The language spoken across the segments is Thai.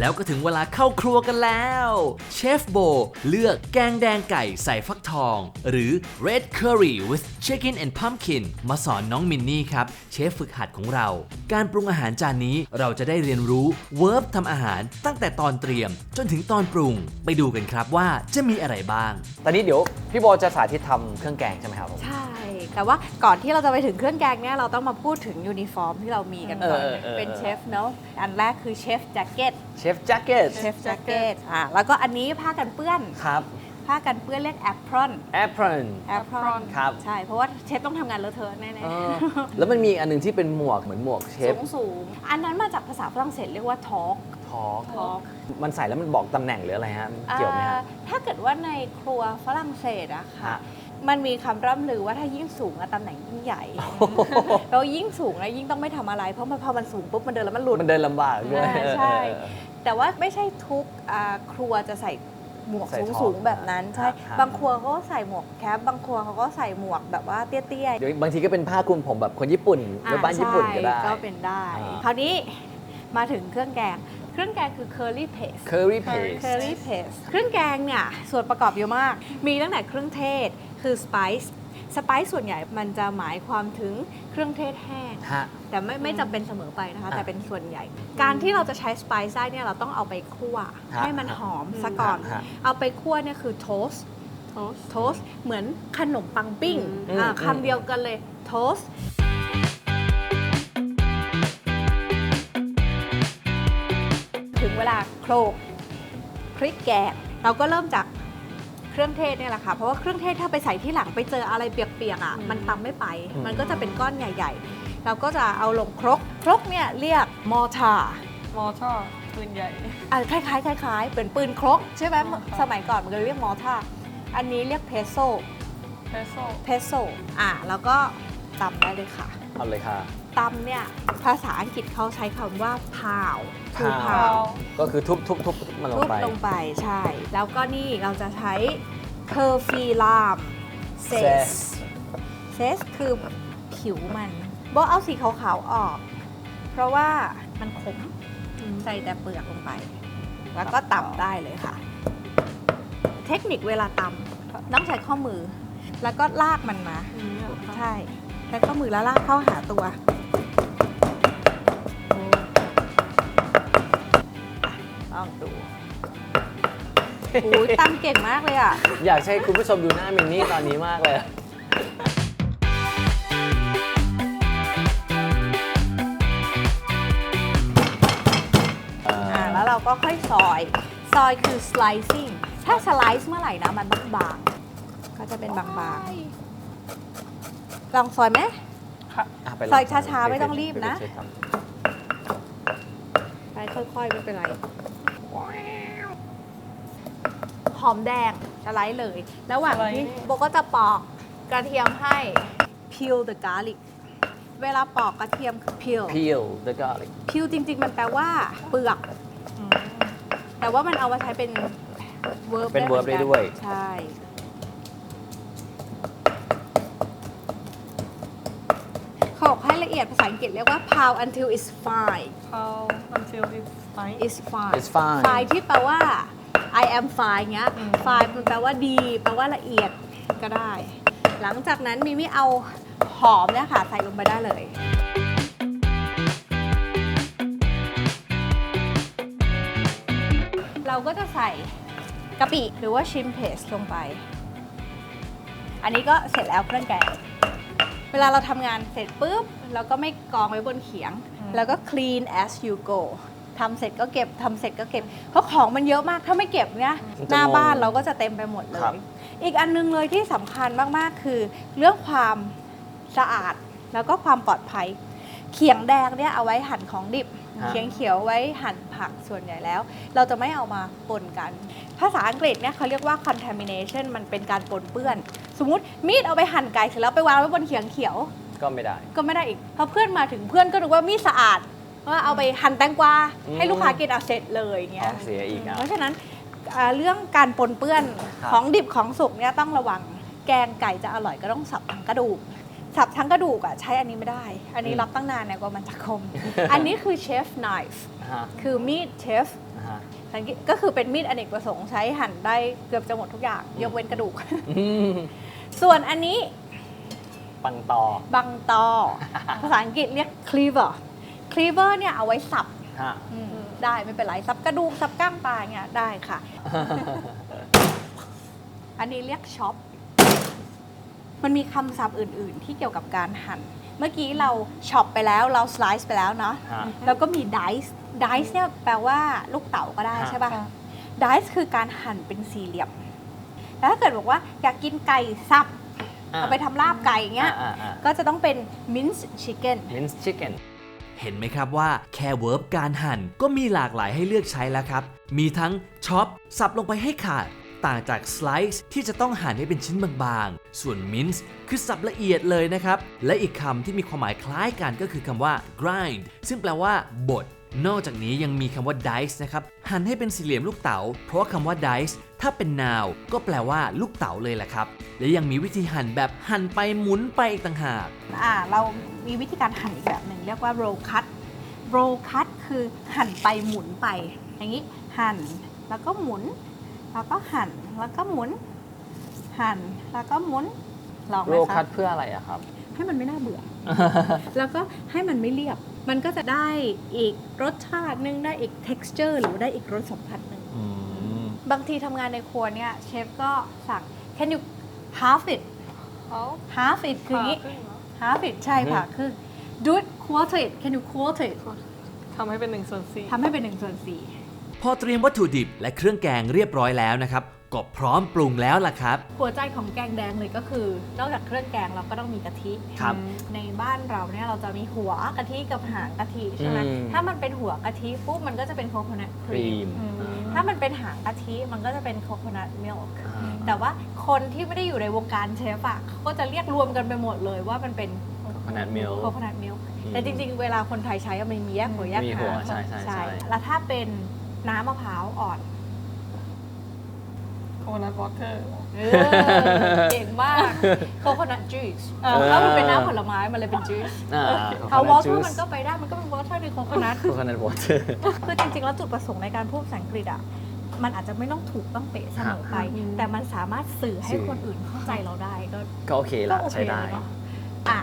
แล้วก็ถึงเวลาเข้าครัวกันแล้ว เชฟโบเลือกแกงแดงไก่ใส่ฟักทอง หรือ red curry with chicken and pumpkin มาสอนน้องมินนี่ครับ เชฟฝึกหัดของเรา การปรุงอาหารจานนี้เราจะได้เรียนรู้เวิร์บทำอาหารตั้งแต่ตอนเตรียม จนถึงตอนปรุง ไปดูกันครับว่าจะมีอะไรบ้าง ตอนนี้เดี๋ยวพี่โบจะสาธิตทำเครื่องแกงใช่ไหมครับผม ใช่ แต่ว่าก่อนที่เราจะไปถึงเครื่องแกงเนี่ยเราต้องมาพูดถึงยูนิฟอร์มที่เรามีกันก่อนเออเออ เป็นเชฟเนาะอันแรกคือเชฟแจ็คเก็ตเชฟแจ็คเก็ตเชฟแจ็คเก็ตอะแล้วก็อันนี้ผ้ากันเปื้อน ครับผ้ากันเปื้อนเรียกแอปพรอนแอปเปิล แอปพรอน ครับ ใช่ เพราะว่าเชฟต้องทำงานเลอะเทอะแน่เออแล้วมันมีอีกอันหนึงที่เป็นหมวกเหมือนหมวกเชๆฟสูงสูงๆอันนั้นมาจากภาษาฝรั่งเศสเรียกว่าทอล์กทอล์กทอล์กมันใส่แล้วมันบอกตำแหน่งหรืออะไรฮะเกี่ยวไหมฮะ ถ้าเกิดว่าในครัวฝรั่งเศสอะค่ะ ฮะ มันมีคำร่ำลือว่าถ้ายิ่งสูงอะตำแหน่งยิ่งใหญ่ แล้วยิ่งสูงแล้วยิ่งต้องไม่ทำอะไร เพราะมันพอมันสูงปุ๊บมันเดินแล้วมันหลุด มันเดินลำบากด้วยอ่าใช่แต่ว่าไม่ใช่ทุกอ่าครัวจะใส่หมวกใส่สูงท็อปสูงๆแบบนั้น ใช่ ครับ บางครัวเขาก็ใส่หมวกแคป บางครัวเขาก็ใส่หมวกแบบว่าเตี้ยๆ เดี๋ยวบางทีก็เป็นผ้าคลุมผมแบบคนญี่ปุ่นหรือบ้านญี่ปุ่นก็ได้ใช่ก็เป็นได้ อ่า คราวนี้มาถึงเครื่องแกง เครื่องแกงคือ curry paste curry paste curry paste เครื่องแกงเนี่ยส่วนประกอบเยอะมาก มีตั้งแต่เครื่องเทศ คือ spice spice ส่วนใหญ่มันจะหมายความถึงเครื่องเทศแห้ง ฮะ แต่ไม่ไม่จำเป็นเสมอไปนะคะ อะแต่เป็นส่วนใหญ่ การที่เราจะใช้สไปซ์ได้เนี่ยเราต้องเอาไปคั่ว ฮะให้มันหอมซะก่อน ฮะเอาไปคั่วเนี่ยคือโทสโทส โทสเหมือนขนมปังปิ้งอืมอ่าอืม คำเดียวกันเลยโทสถึงเวลาโคลกพริกแกงเราก็เริ่มจาก เครื่องเทศเนี่ยแหละค่ะ เพราะว่าเครื่องเทศถ้าไปใส่ที่หลังไปเจออะไรเปียกๆอะมันตำไม่ไปอืมมันก็จะเป็นก้อนใหญ่ ๆ เราก็จะเอาลงครก ครกเนี่ยเรียกมอทาร์มอชอปืนใหญ่อะคล้ายๆคล้ายๆเป็นปืนครกใช่ไหมอ๋อค่ะสมัยก่อนมันก็เรียกมอทาร์อันนี้เรียกเพโซเพโซเพโซอะแล้วก็ตำได้เลยค่ะเอาเลยค่ะ ตำเนี่ยภาษาอังกฤษเขาใช้คำว่าพาวคือ pound พาวก็คือทุบทุบทุบมันลงรูปไป ลงไปใช่ แล้วก็นี่เราจะใช้เพอร์ฟีลามเซส Zest เซสคือผิวมันโบเอาสีขาวๆออก เพราะว่ามันขมใส่แต่เปลือกลงไป แล้วก็ตำได้เลยค่ะ เทคนิคเวลาตำต้องใช้ข้อมือ แล้วก็ลากมันมา ใช่ ใช้ข้อมือแล้วลากเข้าหาตัวอะ ลองดูโอ้ยตำเก่งมากเลยอะ อยากให้คุณผู้ชมดูหน้ามินนี่ตอนนี้มากเลย อ่าแล้วเราก็ค่อยซอย ซอยคือ slicing ถ้า slice เมื่อไหร่นะ มันต้องบางก็จะเป็นบางๆ ลองซอยไหมะไปลงซอยช้าๆไม่ต้องรีบนะ ไปเช็คครับ ไปค่อยๆไม่เป็นไร หอมแดงสไลด์เลย ระหว่างที่โบก็จะปอกกระเทียมให้ peel the garlic เวลาปอกกระเทียมคือ peel peel the garlic peel จริง ๆ มันแปลว่าเปลือก แต่ว่ามันเอามาใช้เป็น verb เป็น verb ได้หมือกัด้วย ใช่ เขาบอ กให้ละเอียดภาษาอังกฤษเรียกว่า pound until it's fine How until it's fine it's fine It's fine fine ที่แปลว่า I am fine เงี้ยอืม fine มันแปลว่าดี แปลว่าละเอียดก็ได้ หลังจากนั้นมิมี่เอาหอมเนี่ยค่ะใส่ลงไปได้เลย เราก็จะใส่กะปิหรือว่าชิมเพสลงไป อันนี้ก็เสร็จแล้วเครื่องแกง เวลาเราทำงานเสร็จปุ๊บเราก็ไม่กองไว้บนเขียง แล้วก็ clean as you go ทำเสร็จก็เก็บทำเสร็จก็เก็บ เพราะของมันเยอะมากถ้าไม่เก็บเนี่ยมันหจะน้างงบ้านเราก็จะเต็มไปหมดเลครับยอีกอันนึงเลยที่สำคัญมากๆ คือ เรื่องความสะอาดแล้วก็ความปลอดภัย เขียงแดงเนี่ยเอาไว้หั่นของดิบฮะ เขียงเขียวไว้หั่นผักส่วนใหญ่แล้ว เราจะไม่เอามาปนกัน ภาษาอังกฤษเนี่ยเขาเรียกว่า contamination มันเป็นการปนเปื้อน สมมติมีดเอาไปหั่นไก่เสร็จแล้วไปวางไว้บนเขียงเขียว ก็ไม่ได้ ก็ไม่ได้อีกเพราะเพื่อนมาถึงเพื่อนก็นึกว่ามีดสะอาดว่าเอาไปหั่นแตงกวาอืม ให้ลูกค้ากินเอาเสร็จเลยอย่างเงี้ขยองเสียอีกอะ เพราะฉะนั้นอ่าเรื่องการปนเปื้อนครับ ของดิบของสุกเนี่ยต้องระวัง แกงไก่จะอร่อยก็ต้องสับทั้งกระดูก สับทั้งกระดูกอะใช้อันนี้ไม่ได้ อันนี้รับตั้งนานเนี่ยกว่ามันจะคม อันนี้คือเชฟไนฟ์ฮะคือมีดเชฟฮะสังเกตก็คือเป็นมีดอเนกประสงค์ใช้หั่นได้เกือบจะหมดทุกอย่าง ยกเว้นกระดูกอืมส่วนอันนี้ปังตอ บังตอ ภาษาอังกฤษเรียก cleaver cleaver เนี่ยเอาไว้สับฮะอืมได้ไม่เป็นไรสับกระดูกสับก้างปลาเงี้ยได้ค่ะ อันนี้เรียกช็อป มันมีคำศัพท์อื่น ๆ ที่เกี่ยวกับการหั่น เมื่อกี้เราช็อปไปแล้วเราสไลซ์ไปแล้วเนาะฮะ แล้วก็มี dice dice เนี่ยแปลว่าลูกเต๋าก็ได้ฮะ ใช่ปะ dice คือการหั่นเป็นสี่เหลี่ยม แล้วถ้าเกิดบอกว่าอยากกินไก่สับเอาไปทำลาบไก่เงี้ยอ่าอ่าก็จะต้องเป็น minced chicken มินส์ชิคเก้น เห็นไหมครับว่าแค่เวิร์บการหั่นก็มีหลากหลายให้เลือกใช้แล้วครับ มีทั้งช็อปสับลงไปให้ขาด ต่างจากสไลซ์ที่จะต้องหั่นให้เป็นชิ้นบางๆ ส่วนมินส์คือสับละเอียดเลยนะครับ และอีกคำที่มีความหมายคล้ายกันก็คือคำว่า grind ซึ่งแปลว่าบดนอกจากนี้ยังมีคำว่า dice นะครับ หั่นให้เป็นสี่เหลี่ยมลูกเต๋า เพราะว่าคำว่า dice ถ้าเป็น noun ก็แปลว่าลูกเต๋าเลยแหละครับ และยังมีวิธีหั่นแบบหั่นไปหมุนไปอีกต่างหาก อ่า เรามีวิธีการหั่นอีกแบบหนึ่งเรียกว่า roll cut roll cut คือหั่นไปหมุนไป อย่างนี้หั่นแล้วก็หมุน แล้วก็หั่นแล้วก็หมุน หั่นแล้วก็หมุนลองไหโรมคัคะดเพื่ออะไรอะครับ ให้มันไม่น่าเบื่อ แล้วก็ให้มันไม่เรียบ มันก็จะได้อีกรสชาติหนึงได้อีก texture หรือได้อีกรสสัมผัสหนึ่งอืม บางทีทำงานในครัวเนี่ยเชฟก็สั่ง can you half it เขา half it คืออย่างนี้ผ่าครึ่งเหรอ half it ใช่ค่ะ คือ do it quarter it can you quarter it ทำให้เป็นหนึ่งส่วนสี่ทำให้เป็นหนึ่งส่วนสี่ พอเตรียมวัตถุดิบและเครื่องแกงเรียบร้อยแล้วนะครับก็พร้อมปรุงแล้วล่ะครับ หัวใจของแกงแดงเลยก็คือนอกจากเครื่องแกงเราก็ต้องมีกะทิครับในบ้านเราเนี่ยเราจะมีหัวกะทิกับหางกะทิใช่ไหมอืม ถ้ามันเป็นหัวกะทิปุ๊บมันก็จะเป็นโคโคนัทคครีรีมมถ้ามันเป็นหางกะทิมันก็จะเป็นโคโคนัทมิลค์อ่าแต่ว่าคนที่ไม่ได้อยู่ในวงการเชฟอะเขาก็จะเรียกรวมกันไปหมดเลยว่ามันเป็นขนาดมิลโคโคนัทมิลค์อืมแต่จริงๆ เวลาคนไทยใช้อะมันมีแยกหัวแยกมีหาหัวงใช่ใช่ใช่ แล้วถ้าเป็น น้ำมะพร้าวอ่อนโคนัทวอเตอร์ เออเก่งมากโคโคนัทจูสถ้ามันเป็นน้ำผลไม้ มันเลยเป็นจูสอ่าเอาวอเตอ coconut ร์มันก็ไปได้ มันก็เป็นวอเตอร์ในโคโคนัท โคโคนัทวอเตอร์ คือจริง ๆ แล้วจุดประสงค์ในการพูดภาษาอังกฤษอะ มันอาจจะไม่ต้องถูกต้องเป๊ะเสมอไปอืมแต่มันสามารถสื่อให้สื่อคนอื่นเข้าใจเราได้ ก็ก็โอเคก็ละโอเคใช้ได้เลยเนาะอะ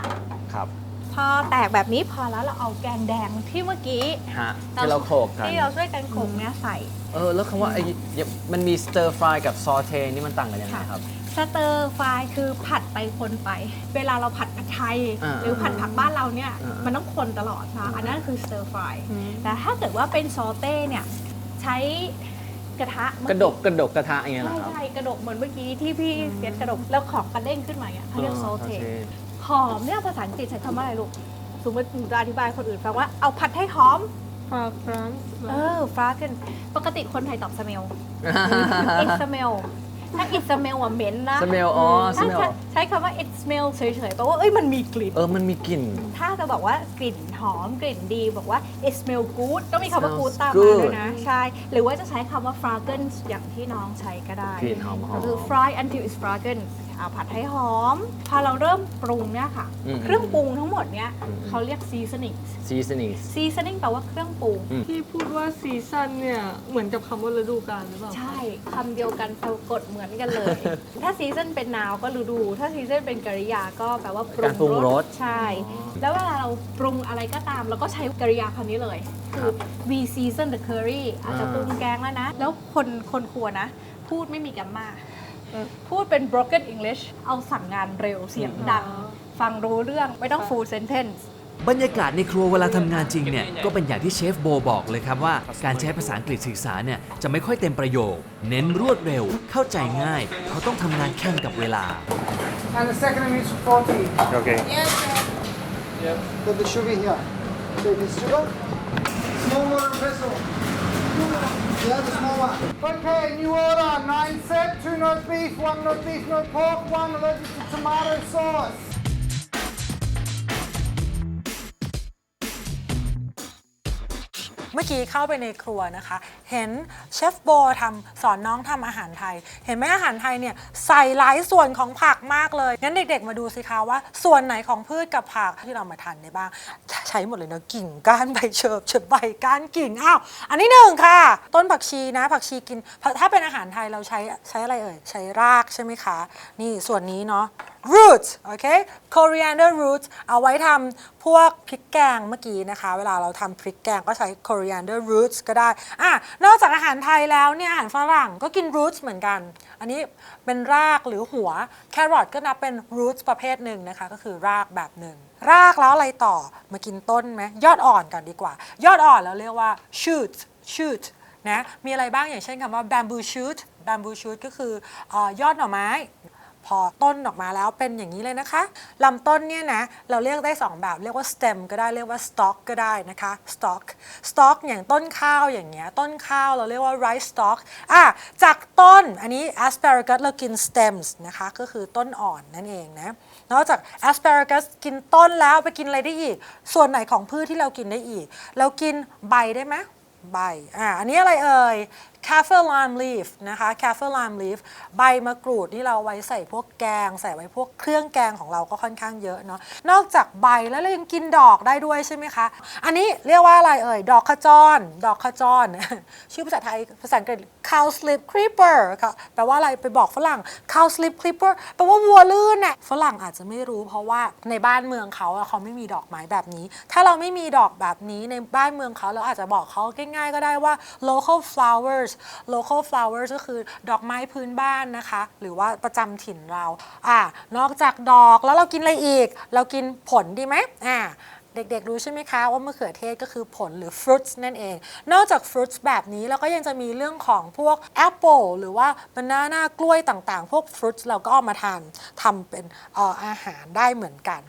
ครับพ อแตกแบบนี้พอแล้วเราเอาแกงแดงที่เมื่อกี้ฮะที่เราโขลกกัน ที่เราช่วยกันโขลกเนี่ยใส่ เออ แล้วคำว่าไอ้มันมีสเตอร์ฟรายกับซอเทนี่มันต่างกันยังไงครับ สเตอร์ฟรายคือผัดไปคนไป เวลาเราผัดผัดไทย อ่าหรือผัดผักบ้านเราเนี่ยอ่ามัมันต้องคนตลอดนะอันนั้นคือสเตอร์ฟรายแต่ถ้าเกิดว่าเป็นซอเต้เนี่ยใช้กระทะเมื่อกระดกกระดกกระทะอย่างเงี้ยเหรใช่อครับ ใช่กระดกเหมือนเมื่อกี้ที่พี่เฟียสกระดกแล้วของกระเด้งขึ้นมาเนี่ยเขาเรียกโซเท หอมเนี่ยภาษาอังกฤษใช้คำว่าอะไรลูก สมมติหนูจะอธิบายคนอื่นฟังว่าเอาผัดให้หอม ฟาฟรานซ์เออฟราเกนปกติคนไทยตอบสเมลอิสเมลถ้าอิสเมลอะเหม็นนะ smell อ๋อถ้า smell ใช้คำว่า it smell เฉยๆแปลว่าเอ้ยมันมีกลิ่น เออมันมีกลิ่น ถ้าจะบอกว่ากลิ่นหอมกลิ่นดีบอกว่า it smell good ต้องมีคำว่า Smells good ตามมา good ด้วยนะ ใช่ หรือว่าจะใช้คำว่า fragrance อย่างที่น้องใช้ก็ได้ กลิ่นหอมหอม คือ fry until it's fragrant เอาผัดให้หอม พอเราเริ่มปรุงเนี่ยค่ะ อืมเครื่องปรุงทั้งหมดเนี่ยอืม เขาเรียก seasoning seasoning seasoning แปลว่าเครื่องปรุงที่พูดว่าซีซันเนี่ย เหมือนกับคำว่าฤดูกาลหรือเปล่าใช่คำเดียวกันสะกดเหมือนกันเลย ถ้าซีซันเป็นนาวก็ฤดู ถ้าซีซันเป็นกริยาก็แปลว่าปรุการปรุงรส ใช่ แล้วเวลาเราปรุงอะไรก็ตามเราก็ใช้กริยาคำนี้เลย คือ we season the curry อาจจะปรุงแกงแล้วนะ แล้วคนคนครัวนะ พูดไม่มีกัมมา พูดเป็น broken English เอาสั่งงานเร็วเสียงดัง ฟังรู้เรื่องไม่ต้อง full sentence บรรยากาศในครัวเวลาทำงานจริงเนี่ยก็เป็นอย่างที่เชฟโบบอกเลยครับว่า การใช้ภาษาอังกฤษสื่อสารเนี่ยจะไม่ค่อยเต็มประโยค เน้นรวดเร็ว เข้าใจง่ายเขาต้องทำงานแข่งกับเวลา And the second one is 40. Okay Put the sugar here. Take the sugar. Small water vessel. Okay, new order. Nine set, two not beef, one not beef, no pork, one allergic to tomato sauce. มื่อกี้เข้าไปในครัวนะคะ เห็นเชฟโบทำสอนน้องทำอาหารไทย เห็นไหมอาหารไทยเนี่ยใส่หลายส่วนของผักมากเลย งั้นเด็ก ๆ มาดูสิคะว่า ส่วนไหนของพืชกับผักที่เรามาทานได้บ้าง ใช้หมดเลยนะกิ่งก้านใบเชิบเชิบใบก้านกิ่งอ้าวอันนี้หนึ่งค่ะ ต้นผักชีนะ ผักชีกิน ถ้าเป็นอาหารไทยเราใช้ใช้อะไรเอ่ยใช้รากใช่ไหมคะ นี่ส่วนนี้เนาะ root โอเค coriander root เอาไว้ทำพวกพริกแกงเมื่อกี้นะคะ เวลาเราทำพริกแกงก็ใช้ coriander roots ก็ได้อะนอกจากอาหารไทยแล้วเนี่ยอาหารฝรั่งก็กิน roots เหมือนกัน อันนี้เป็นรากหรือหัว แครอทก็นับเป็น roots ประเภทหนึ่งนะคะ ก็คือรากแบบหนึ่ง รากแล้วอะไรต่อมากินต้นไหมยอดอ่อนกันดีกว่า ยอดอ่อนเราเรียกว่า shoot shoot นะมีอะไรบ้างอย่างเช่นคำว่า bamboo shoot bamboo shoot ก็คือออยอดหน่อไม้ พอต้นออกมาแล้วเป็นอย่างนี้เลยนะคะลำต้นเนี่ยนะเราเรียกได้ 2 แบบเรียกว่า stem ก็ได้เรียกว่า stalk ก็ได้นะคะ stalk stalk อย่างต้นข้าวอย่างเงี้ยต้นข้าวเราเรียกว่า rice stalk อะจากต้นอันนี้ asparagus เรากิน stems นะคะก็คือต้นอ่อนนั่นเองนะนอกจาก asparagus กินต้นแล้วไปกินอะไรได้อีก ส่วนไหนของพืชที่เรากินได้อีก เรากินใบได้ไหมใบ อ่า อันนี้อะไรเอ่ย kaffir lime leaf นะคะ kaffir lime leaf ใบมะกรูดที่เราไว้ใส่พวกแกง ใส่ไว้พวกเครื่องแกงของเราก็ค่อนข้างเยอะเนาะ นอกจากใบแล้วเรายังกินดอกได้ด้วยใช่ไหมคะ อันนี้เรียกว่าอะไรเอ่ย ดอกขจร ดอกขจร ชื่อภาษาไทย ภาษาอังกฤษ cow slip creeper ค่ะ แปลว่าอะไร ไปบอกฝรั่ง cow slip creeper แปลว่าวัวลื่นน่ะ ฝรั่งอาจจะไม่รู้เพราะว่าในบ้านเมืองเขาเขาไม่มีดอกไม้แบบนี้ ถ้าเราไม่มีดอกแบบนี้ในบ้านเมืองเขาเราอาจจะบอกเขาง่ายๆก็ได้ว่า local flowers local flowers ก็คือดอกไม้พื้นบ้านนะคะ หรือว่าประจำถิ่นเราอ่านอกจากดอกแล้วเรากินอะไรอีก เรากินผลดีไหมอ่าเด็กๆ รู้ใช่ไหมคะ ว่ามะเขือเทศก็คือผลหรือ fruits นั่นเอง นอกจาก fruits แบบนี้เราก็ยังจะมีเรื่องของพวก apple หรือว่า banana กล้วยต่างๆ พวก fruits เราก็เอามาทานทำเป็นอาหารได้เหมือนกัน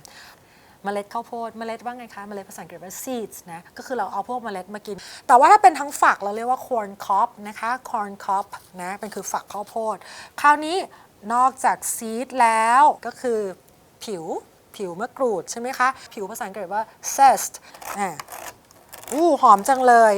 เมล็ดข้าวโพดเมล็ดว่าไงคะเมล็ดภาษาอังกฤษว่า seeds นะก็คือเราเอาพวกเมล็ดมากิน แต่ว่าถ้าเป็นทั้งฝักเราเรียกว่า corn cob นะคะ corn cob นะเป็นคือฝักข้าวโพด คราวนี้นอกจาก seed แล้วก็คือผิวผิวมะกรูดใช่ไหมคะ ผิวภาษาอังกฤษว่า zest อ่าอู้หอมจังเลย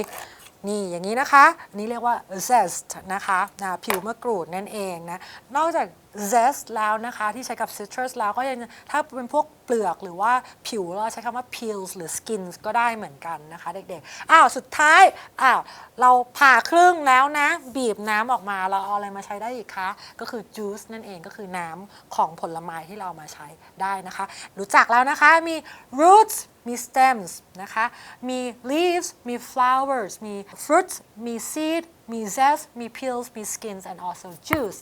นี่อย่างนี้นะคะนนี้เรียกว่า zest นะคะนะผิวมะกรูดนั่นเองนะ นอกจาก zest แล้วนะคะที่ใช้กับ citrus แล้วก็ยังถ้าเป็นพวกเปลือกหรือว่าผิวเราใช้คำว่า peels หรือ skins ก็ได้เหมือนกันนะคะเด็กๆ อ้าว สุดท้าย อ้าว เราผ่าครึ่งแล้วนะ บีบน้ำออกมาเราเอาอะไรมาใช้ได้อีกคะ ก็คือ juice นั่นเองก็คือน้ำของผลไม้ที่เราเอามาใช้ได้นะคะ รู้จักแล้วนะคะมี roots มี stems นะคะ มี leaves มี flowers มี fruits มี seed มี zest มี peels มี skins and also juice